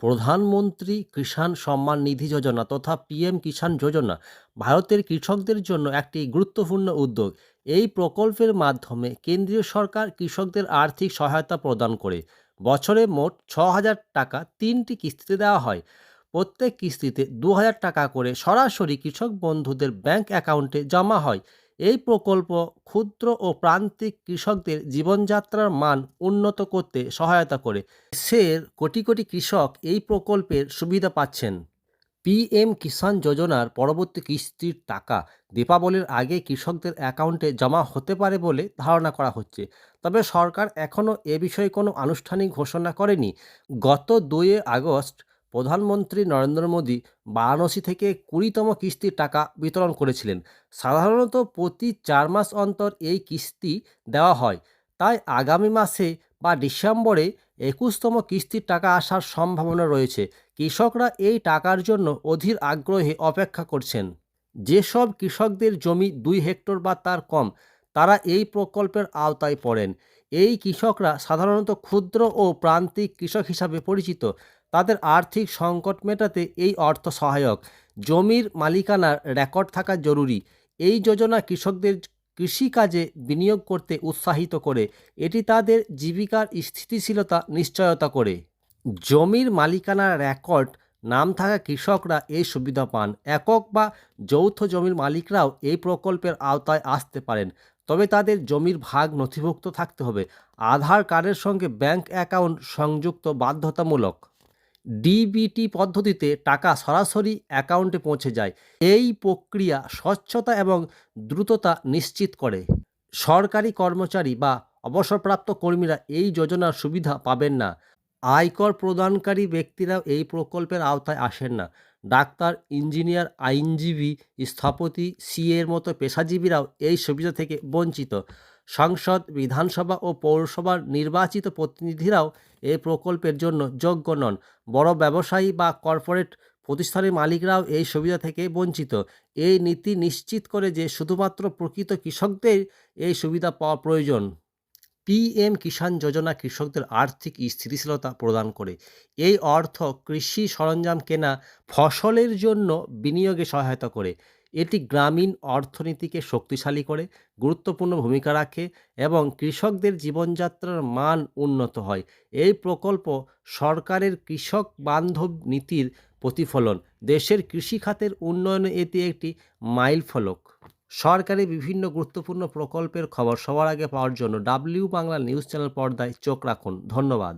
প্রধানমন্ত্রী কিষাণ সম্মান নিধি যোজনা তথা পিএম কিষাণ যোজনা ভারতের কৃষকদের জন্য একটি গুরুত্বপূর্ণ উদ্যোগ। এই প্রকল্পের মাধ্যমে কেন্দ্রীয় সরকার কৃষকদের আর্থিক সহায়তা প্রদান করে। বছরে মোট ছ হাজার টাকা তিনটি কিস্তিতে দেওয়া হয়। প্রত্যেক কিস্তিতে দু হাজার টাকা করে সরাসরি কৃষক বন্ধুদের ব্যাংক অ্যাকাউন্টে জমা হয়। এই প্রকল্প ক্ষুদ্র ও প্রান্তিক কৃষকদের জীবনযাত্রার মান উন্নত করতে সহায়তা করে। দেশের কোটি কোটি কৃষক এই প্রকল্পের সুবিধা পাচ্ছেন। পিএম কিষাণ যোজনার পরবর্তী কিস্তির টাকা দীপাবলির আগে কৃষকদের অ্যাকাউন্টে জমা হতে পারে বলে ধারণা করা হচ্ছে। তবে সরকার এখনও এ বিষয়ে কোনো আনুষ্ঠানিক ঘোষণা করেনি। গত দুই আগস্ট প্রধানমন্ত্রী নরেন্দ্র মোদী বারাণসী থেকে কুড়িতম কিস্তির টাকা বিতরণ করেছিলেন। সাধারণত প্রতি চার মাস অন্তর এই কিস্তি দেওয়া হয়। তাই আগামী মাসে বা ডিসেম্বরে একুশতম কিস্তির টাকা আসার সম্ভাবনা রয়েছে। কৃষকরা এই টাকার জন্য অধীর আগ্রহে অপেক্ষা করছেন। যেসব কৃষকদের জমি দুই হেক্টর বা তার কম, তারা এই প্রকল্পের আওতায় পড়েন। এই কৃষকরা সাধারণত ক্ষুদ্র ও প্রান্তিক কৃষক হিসাবে পরিচিত। তাদের আর্থিক সংকট মেটাতে এই অর্থ সহায়ক। জমির মালিকানার রেকর্ড থাকা জরুরি। এই যোজনা কৃষকদের কৃষিকাজে বিনিয়োগ করতে উৎসাহিত করে। এটি তাদের জীবিকার স্থিতিশীলতা নিশ্চয়তা করে। জমির মালিকানার রেকর্ড নাম থাকা কৃষকরা এই সুবিধা পান। একক বা যৌথ জমির মালিকরাও এই প্রকল্পের আওতায় আসতে পারেন। তবে তাদের জমির ভাগ নথিভুক্ত থাকতে হবে। আধার কার্ডের সঙ্গে ব্যাংক অ্যাকাউন্ট সংযুক্ত বাধ্যতামূলক। ডিবিটি পদ্ধতিতে টাকা সরাসরি অ্যাকাউন্টে পৌঁছে যায়। এই প্রক্রিয়া স্বচ্ছতা এবং দ্রুততা নিশ্চিত করে। সরকারি কর্মচারী বা অবসরপ্রাপ্ত কর্মীরা এই যোজনার সুবিধা পাবেন না। আয়কর প্রদানকারী ব্যক্তিরাও এই প্রকল্পের আওতায় আসেন না। ডাক্তার, ইঞ্জিনিয়ার, আইনজীবী, স্থপতি, সিএর মতো পেশাজীবীরাও এই সুবিধা থেকে বঞ্চিত। সংসদ, বিধানসভা ও পৌরসভার নির্বাচিত প্রতিনিধিরাও এই প্রকল্পের জন্য যোগ্য নন। বড় ব্যবসায়ী বা কর্পোরেট প্রতিষ্ঠানের মালিকরাও এই সুবিধা থেকে বঞ্চিত। এই নীতি নিশ্চিত করে যে শুধুমাত্র প্রকৃত কৃষকদের এই সুবিধা পাওয়া প্রয়োজন। পিএম কিষাণ যোজনা কৃষকদের আর্থিক স্থিতিশীলতা প্রদান করে। এই অর্থ কৃষি সরঞ্জাম কেনা ফসলের জন্য বিনিয়োগে সহায়তা করে। এটি গ্রামীণ অর্থনীতিকে শক্তিশালী করে, গুরুত্বপূর্ণ ভূমিকা রাখে এবং কৃষকদের জীবনযাত্রার মান উন্নত হয়। এই প্রকল্প সরকারের কৃষক বান্ধব নীতির প্রতিফলন। দেশের কৃষি খাতের উন্নয়নে এটি একটি মাইলফলক। সরকারি বিভিন্ন গুরুত্বপূর্ণ প্রকল্পের খবর সবার আগে পাওয়ার জন্য ডাব্লিউ বাংলা নিউজ চ্যানেল পর্দায় চোখ রাখুন। ধন্যবাদ।